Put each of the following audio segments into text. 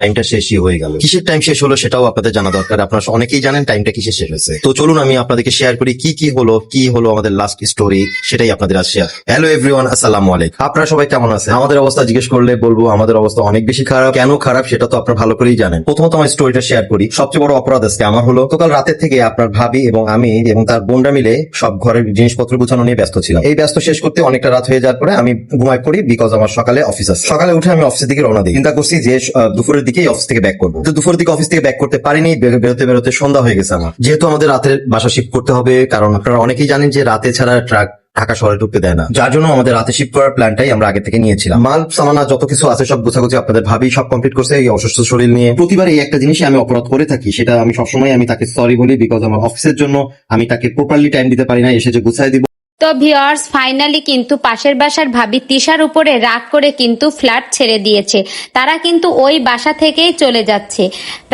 টাইমটা শেষই হয়ে গেল। কিসের টাইম শেষ হলো সেটাও আপনাদের জানা দরকার। আপনারা অনেকেই জানেন টাইমটা কিসের শেষ হয়েছে। তো চলুন আমি আপনাদেরকে শেয়ার করি কি কি হলো কি হলো আমাদের লাস্ট স্টোরি সেটাই আপনাদের আজ শেয়ার হ্যালো এভরিওয়ান আসসালামু আলাইকুম। আপনারা সবাই কেমন আছেন? আমাদের অবস্থা জিজ্ঞেস করলে বলব আমাদের অবস্থা অনেক বেশি খারাপ। কেন খারাপ সেটা তো আপনারা ভালো করেই জানেন। প্রথমত আমার স্টোরিটা শেয়ার করি। সবচেয়ে বড় অপরাধ আজকে আমার হলো গতকাল রাতের থেকে আপনার ভাবি এবং আমি এবং তার বোনরা মিলে সব ঘরের জিনিসপত্র গুছানো নিয়ে ব্যস্ত ছিলাম। এই ব্যস্ত শেষ করতে অনেকটা রাত হয়ে যাওয়ার পরে আমি ঘুমায় পড়ি বিকজ আমার সকালে অফিস আছে। সকালে উঠে আমি অফিসের দিকে রওনা দিই। চিন্তা করছি যে আহ, দুপুরের দিকেই অফিস থেকে ব্যাক করব। দুপুরের দিকে অফিস থেকে ব্যাক করতে পারিনি বেরোতে বেরোতে সন্ধ্যা হয়ে গেছে আমার। যেহেতু আমাদের রাতের বাসা শিফট করতে হবে, কারণ আপনারা অনেকেই জানেন যে রাতে ছাড়া ট্রাক ঢাকা শহরে ঢুকতে দেয় না। যার জন্য আমাদের রাতে শিফট করার প্ল্যানটাই আমরা আগে থেকে নিয়েছিলাম। মাল, সামানা, যত কিছু আছে সব গোছাগুছি আপনাদের ভাবি সব কমপ্লিট করছে এই অসুস্থ শরীর নিয়ে। প্রতিবার এই একটা জিনিসই আমি অপরাধ করে থাকি, সেটা আমি সবসময় আমি তাকে সরি বলি বিকজ আমার অফিসের জন্য আমি তাকে প্রপারলি টাইম দিতে পারি না, এসে যে গুছাই দিব। তো ভিওয়ার্স ফাইনালি কিন্তু পাশের বাসার ভাবি তিশার উপরে রাগ করে কিন্তু ফ্ল্যাট ছেড়ে দিয়েছে। তারা কিন্তু ওই বাসা থেকেই চলে যাচ্ছে।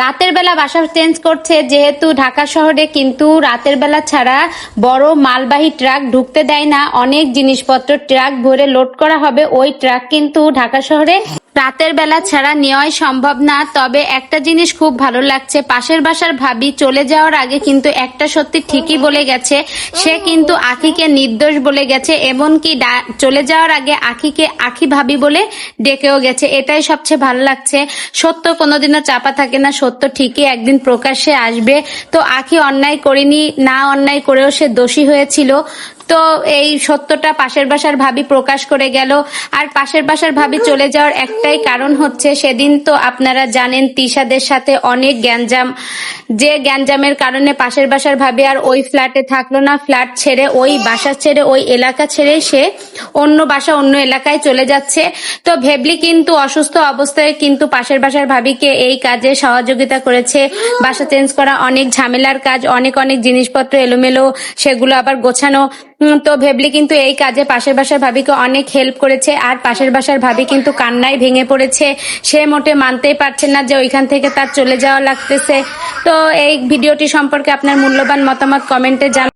রাতের বেলা বাসা চেঞ্জ করছে, যেহেতু ঢাকা শহরে কিন্তু রাতের বেলা ছাড়া বড় মালবাহী ট্রাক ঢুকতে দেয় না। অনেক জিনিসপত্র ট্রাক ভরে লোড করা হবে। ওই ট্রাক কিন্তু ঢাকা শহরে রাতের বেলা ছাড়া নেওয়াই সম্ভব না, তবে একটা জিনিস খুব ভালো লাগছে। পাশের বাসার ভাবি চলে যাওয়ার আগে কিন্তু একটা সত্যি ঠিকই বলে গেছে। সে কিন্তু আখিকে নির্দোষ বলে গেছে, এমনকি চলে যাওয়ার আগে আখিকে আখি ভাবি বলে ডেকেও গেছে। এটাই সবচেয়ে ভালো লাগছে। সত্য কোনোদিনও চাপা থাকে না, সত্য ঠিকই একদিন প্রকাশ্যে আসবে। তো আখি অন্যায় করেনি, না অন্যায় করেও সে দোষী হয়েছিল। তো এই সত্যটা পাশের বাসার ভাবি প্রকাশ করে গেল। আর পাশের বাসার ভাবি চলে যাওয়ার একটাই কারণ হচ্ছে, সেদিন তো আপনারা জানেন তিশাদের সাথে অনেক গ্যাঞ্জাম। যে গ্যাঞ্জামের কারণে পাশের বাসার ভাবি আর ওই ফ্ল্যাটে থাকল না। ফ্ল্যাট ছেড়ে, ওই বাসা ছেড়ে, ওই এলাকা ছেড়ে সে অন্য বাসা, অন্য এলাকায় চলে যাচ্ছে। তো ভেবলি কিন্তু অসুস্থ অবস্থায় কিন্তু পাশের বাসার ভাবিকে এই কাজে সহযোগিতা করেছে। বাসা চেঞ্জ করা অনেক ঝামেলার কাজ, অনেক অনেক জিনিসপত্র এলোমেলো, সেগুলো আবার গোছানো। তো ভেবলি কিন্তু এই কাজে পাশের বাসার ভাবিকে অনেক হেল্প করেছে, আর পাশের বাসার ভাবি কিন্তু কান্নায় ভেঙে পড়েছে। সে মোটে মানতেই পারছে না যে ওইখান থেকে তার চলে যাওয়া লাগতেছে। তো এই ভিডিওটি সম্পর্কে আপনার মূল্যবান মতামত কমেন্টে জানান।